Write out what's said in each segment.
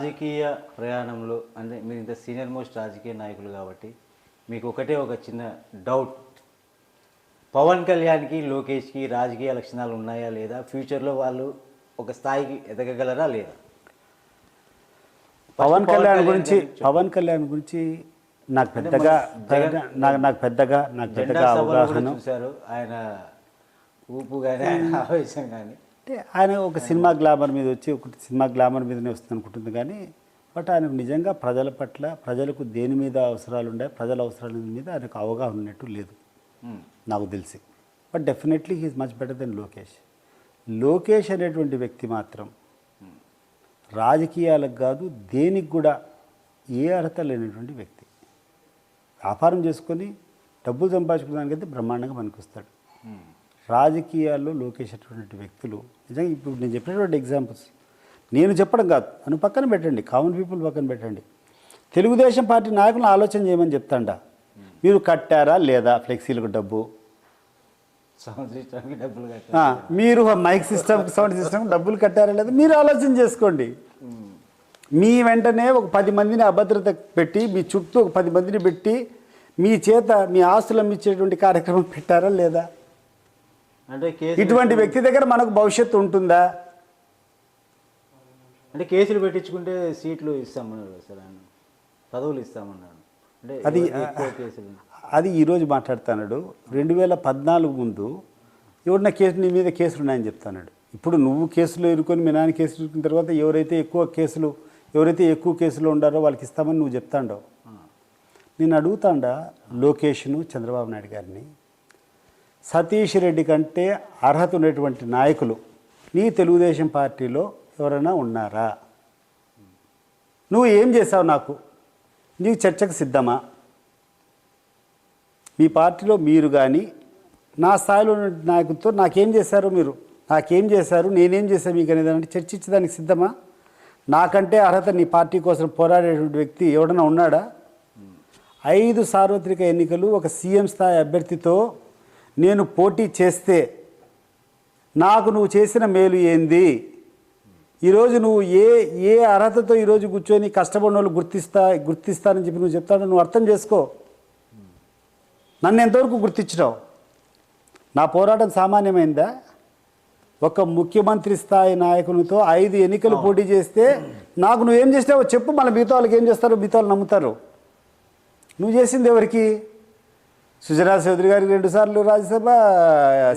రాజకీయ ప్రయాణంలో అంటే మీరు ఇంత సీనియర్ మోస్ట్ రాజకీయ నాయకులు కాబట్టి మీకు ఒకటే ఒక చిన్న డౌట్ పవన్ కళ్యాణ్కి లోకేష్కి రాజకీయ లక్షణాలు ఉన్నాయా లేదా? ఫ్యూచర్లో వాళ్ళు ఒక స్థాయికి ఎదగగలరా లేదా? పవన్ కళ్యాణ్ గురించి పవన్ కళ్యాణ్ గురించి నాకు పెద్దగా నాకు నాకు పెద్దగా నాకు పెద్దగా అవగాహన చూశారు. ఆయన ఊపు కానీ ఆవేశం కానీ అంటే ఆయన ఒక సినిమా గ్లామర్ మీద వచ్చి ఒక సినిమా గ్లామర్ మీదనే వస్తుంది అనుకుంటుంది కానీ బట్ ఆయనకు నిజంగా ప్రజల పట్ల ప్రజలకు దేని మీద అవసరాలు ఉన్నాయి ప్రజల అవసరాల మీద ఆయనకు అవగాహన ఉన్నట్టు లేదు. నాకు తెలిసి. But definitely he is much better than Lokesh. Lokesh అనేటువంటి వ్యక్తి మాత్రం రాజకీయాలకు కాదు దేనికి కూడా ఏ అర్హత లేనటువంటి వ్యక్తి. వ్యాపారం చేసుకొని డబ్బులు సంపాదించుకోవడానికైతే బ్రహ్మాండంగా పనికొస్తాడు. Hmm. రాజకీయాల్లో లోకేష్ అటువంటి వ్యక్తులు. నిజంగా ఇప్పుడు నేను చెప్పినటువంటి ఎగ్జాంపుల్స్ నేను చెప్పడం కాదు. నన్ను పక్కన పెట్టండి. కామన్ పీపుల్ పక్కన పెట్టండి. తెలుగుదేశం పార్టీ నాయకులను ఆలోచన చేయమని చెప్తాండా. మీరు కట్టారా లేదా ఫ్లెక్సీలకు డబ్బు? మీరు మైక్ సిస్టమ్ సౌండ్ సిస్టమ్ డబ్బులు కట్టారా లేదా? మీరు ఆలోచన చేసుకోండి. మీ వెంటనే ఒక పది మందిని అభద్రత పెట్టి మీ చుట్టూ ఒక పది మందిని పెట్టి మీ చేత మీ ఆస్తులు అమ్మించేటువంటి కార్యక్రమం పెట్టారా లేదా? అంటే ఇటువంటి వ్యక్తి దగ్గర మనకు భవిష్యత్తు ఉంటుందా? అంటే కేసులు పెట్టించుకుంటే సీట్లు ఇస్తామన్నారు కదా సార్ ఆయన. పదవులు ఇస్తామన్నాడు అంటే అది కేసులు? అది ఈరోజు మాట్లాడుతున్నాడు. రెండు వేల పద్నాలుగు ముందు ఎవరిన కేసు నీ మీద కేసులు ఉన్నాయని చెప్తాడు ఇప్పుడు నువ్వు కేసులో ఇరుకొని మీ నాన్న కేసులు ఇరుకున్న తర్వాత ఎవరైతే ఎక్కువ కేసులు ఎవరైతే ఎక్కువ కేసులు ఉండారో వాళ్ళకి ఇస్తామని నువ్వు చెప్తాండో నేను అడుగుతాండా లోకేష్ను చంద్రబాబు నాయుడు గారిని? సతీష్ రెడ్డి కంటే అర్హత ఉన్నటువంటి నాయకులు నీ తెలుగుదేశం పార్టీలో ఎవరైనా ఉన్నారా? నువ్వు ఏం చేసావు నాకు? నీకు చర్చకు సిద్ధమా? మీ పార్టీలో మీరు కానీ నా స్థాయిలో ఉన్న నాయకులతో నాకేం చేశారు మీరు? నాకేం చేశారు? నేనేం చేశాను మీకు అనేది అంటే చర్చించడానికి సిద్ధమా? నాకంటే అర్హత నీ పార్టీ కోసం పోరాడేటువంటి వ్యక్తి ఎవడన్నా ఉన్నాడా? ఐదు సార్వత్రిక ఎన్నికలు ఒక సీఎం స్థాయి అభ్యర్థితో నేను పోటీ చేస్తే నాకు నువ్వు చేసిన మేలు ఏంది? ఈరోజు నువ్వు ఏ ఏ అర్హతతో ఈరోజు కూర్చొని కష్టపడిన వాళ్ళు గుర్తిస్తా గుర్తిస్తానని చెప్పి నువ్వు చెప్తాను నువ్వు అర్థం చేసుకో. నన్ను ఎంతవరకు గుర్తించినావు? నా పోరాటం సామాన్యమైందా? ఒక ముఖ్యమంత్రి స్థాయి నాయకునితో ఐదు ఎన్నికలు పోటీ చేస్తే నాకు నువ్వేం చేసినావో చెప్పు మళ్ళీ మిగతా వాళ్ళకి ఏం చేస్తారో మిగతా వాళ్ళు నమ్ముతారు. నువ్వు చేసింది ఎవరికి? సుజనా చౌదరి గారికి రెండు సార్లు రాజ్యసభ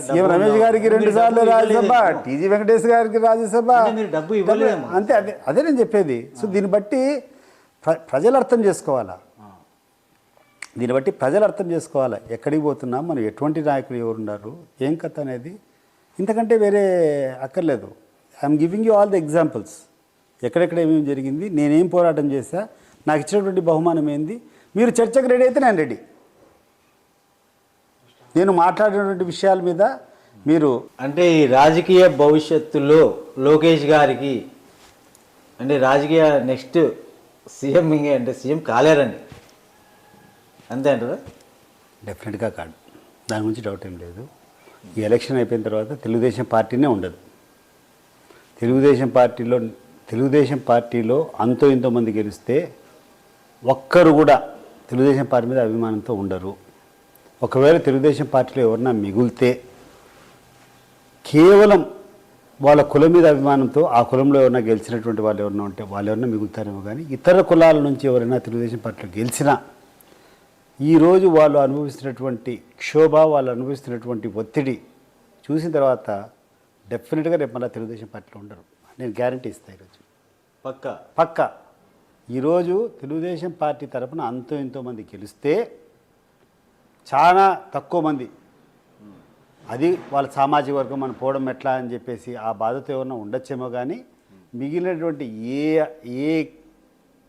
సీఎం రమేష్ గారికి రెండు సార్లు రాజ్యసభ టీజీ వెంకటేష్ గారికి రాజ్యసభ. అంతే అదే అదే నేను చెప్పేది. సో దీన్ని బట్టి ప్ర- ప్రజలు అర్థం చేసుకోవాలా? దీన్ని బట్టి ప్రజలు అర్థం చేసుకోవాలి? ఎక్కడికి పోతున్నాం? మనం ఎటువంటి నాయకులు ఎవరున్నారు? ఏం కథ అనేది? ఇంతకంటే వేరే అక్కర్లేదు. I'm giving you all the examples ఎక్కడెక్కడ ఏమేమి జరిగింది? నేనేం పోరాటం చేశా? నాకు ఇచ్చినటువంటి బహుమానం ఏంది? మీరు చర్చకు రెడీ అయితే నేను రెడీ నేను మాట్లాడినటువంటి విషయాల మీద మీరు అంటే ఈ రాజకీయ భవిష్యత్తులో లోకేష్ గారికి అంటే రాజకీయ నెక్స్ట్ సీఎం ఇంకే అంటే సీఎం కాలేరండి. అంతే అంటారా? డెఫినెట్గా కాదు. దాని గురించి డౌట్ ఏం లేదు. ఈ ఎలక్షన్ అయిపోయిన తర్వాత తెలుగుదేశం పార్టీనే ఉండదు. తెలుగుదేశం పార్టీలో తెలుగుదేశం పార్టీలో అంతో ఇంతో మంది గెలిస్తే ఒక్కరు కూడా తెలుగుదేశం పార్టీ మీద అభిమానంతో ఉండరు. ఒకవేళ తెలుగుదేశం పార్టీలో ఎవరన్నా మిగిలితే కేవలం వాళ్ళ కులం మీద అభిమానంతో ఆ కులంలో ఎవరైనా గెలిచినటువంటి వాళ్ళు ఎవరైనా ఉంటే వాళ్ళు ఎవరైనా మిగులుతారేమో కానీ ఇతర కులాల నుంచి ఎవరైనా తెలుగుదేశం పార్టీలో గెలిచినా ఈరోజు వాళ్ళు అనుభవిస్తున్నటువంటి క్షోభ వాళ్ళు అనుభవిస్తున్నటువంటి ఒత్తిడి చూసిన తర్వాత డెఫినెట్గా రేపు మళ్ళీ తెలుగుదేశం పార్టీలో ఉండరు. నేను గ్యారంటీ ఇస్తాను ఈరోజు పక్క? పక్క. ఈరోజు తెలుగుదేశం పార్టీ తరపున అంతో ఎంతో మంది గెలిస్తే చాలా తక్కువ మంది. అది వాళ్ళ సామాజిక వర్గం మనం పోవడం ఎట్లా అని చెప్పేసి ఆ బాధతో ఏమన్నా ఉండొచ్చేమో కానీ మిగిలినటువంటి ఏ ఏ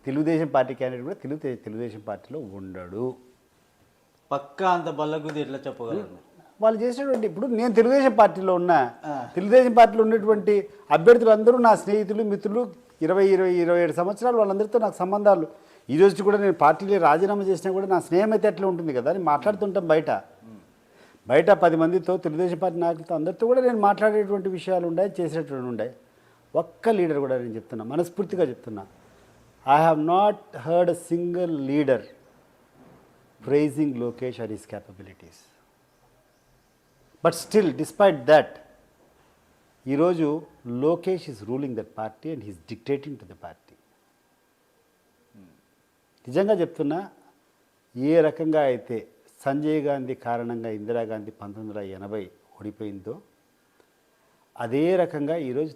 తెలుగుదేశం పార్టీ క్యాండిడేట్ కూడా తెలుగు తెలుగుదేశం పార్టీలో ఉండడు. పక్క అంత బల్లగుద్ది ఎట్లా చెప్పగలరు వాళ్ళు చేసినటువంటి ఇప్పుడు నేను తెలుగుదేశం పార్టీలో ఉన్నా తెలుగుదేశం పార్టీలో ఉన్నటువంటి అభ్యర్థులు అందరూ నా స్నేహితులు మిత్రులు ఇరవై ఇరవై ఇరవై ఏడు సంవత్సరాలు వాళ్ళందరితో నాకు సంబంధాలు. ఈరోజు కూడా నేను పార్టీలో రాజీనామా చేసినా కూడా నా స్నేహం అయితే ఎట్లా ఉంటుంది కదా అని మాట్లాడుతుంటాం బయట. బయట పది మందితో తెలుగుదేశం పార్టీ నాయకులతో అందరితో కూడా నేను మాట్లాడేటువంటి విషయాలు ఉన్నాయి చేసేటువంటి ఉన్నాయి ఒక్క లీడర్ కూడా నేను చెప్తున్నా మనస్ఫూర్తిగా చెప్తున్నా. I have not heard a single leader praising Lokesh or his capabilities but still despite that ఈరోజు Lokesh is ruling that party and he's dictating to the party నిజంగా చెప్తున్నా ఏ రకంగా అయితే సంజయ్ గాంధీ కారణంగా ఇందిరాగాంధీ పంతొమ్మిది వందల ఎనభై ఓడిపోయిందో అదే రకంగా ఈరోజు